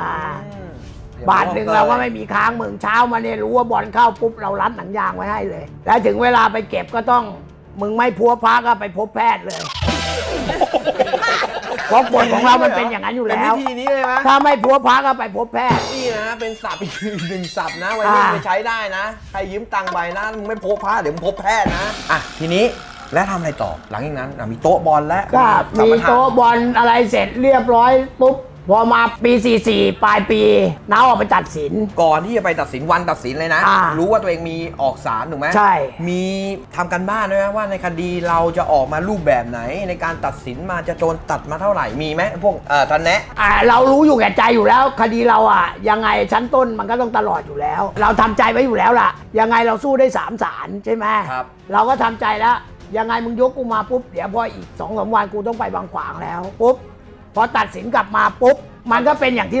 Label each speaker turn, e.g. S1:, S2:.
S1: อ่า
S2: อืม
S1: บาทหนึ่งเราก็ไม่มีค้างมึงเช้ามาเนี่ยรู้ว่าบอลเข้าปุ๊บเรารัดหนังยางไว้ให้เลย แล้วถึงเวลาไปเก็บก็ต้องมึงไม่พัวพักก็ไปพบแพทย์เลยเพราะกฎของเรามันเป็นอย่างนั้นอยู่
S2: เป็น
S1: แล้ว
S2: วิธีนี้เลยไหม
S1: ถ้าไม่พัวพักก็ไปพบแพทย์
S2: นี่นะเป็นศัพท์อีกหนึ่งศัพท์นะไว้เล่น
S1: อ่า
S2: ไปใช้ได้นะใครยืมตังค์ไปนะมึงไม่พบพระเดี๋ยวมึงพบแพทย์นะอะทีนี้แล้วทำอะไรต่อหลังจากนั้นอะมีโต๊ะบอลแล้ว
S1: ก็
S2: สั
S1: มี
S2: ปทาน
S1: โต๊ะบอลอะไรเสร็จเรียบร้อยปุ๊บ พอมาปี 44 ปลายปีน้าออกไปตัดสิน
S2: ก่อนที่จะไปตัดสินวันตัดสินเลยนะ
S1: อ่า
S2: รู้ว่าตัวเองมีออกสารถูกไหม
S1: ใช่
S2: มีทำกันบ้านด้วยไหมว่าในคดีเราจะออกมารูปแบบไหน ในการตัดสินมาจะโจนตัดมาเท่าไหร่มีไหมพวกเอ่อทันแนะ
S1: อ่าเรารู้อยู่แก่ใจอยู่แล้ว คดีเราอะ ยังไงชั้นต้นมันก็ต้องตลอดอยู่แล้ว เราทำใจไว้อยู่แล้วล่ะ ยังไงเราสู้ได้สามศาลใช่ไหม
S2: ครับ
S1: เราก็ทำใจแล้ว ยังไงมึงยกกูมาปุ๊บ เดี๋ยวพออีกสองสามวันกูต้องไปบางขวางแล้วปุ๊บ พอตัดสินกลับมาปุ๊บ มันก็เป็นอย่างที่เรา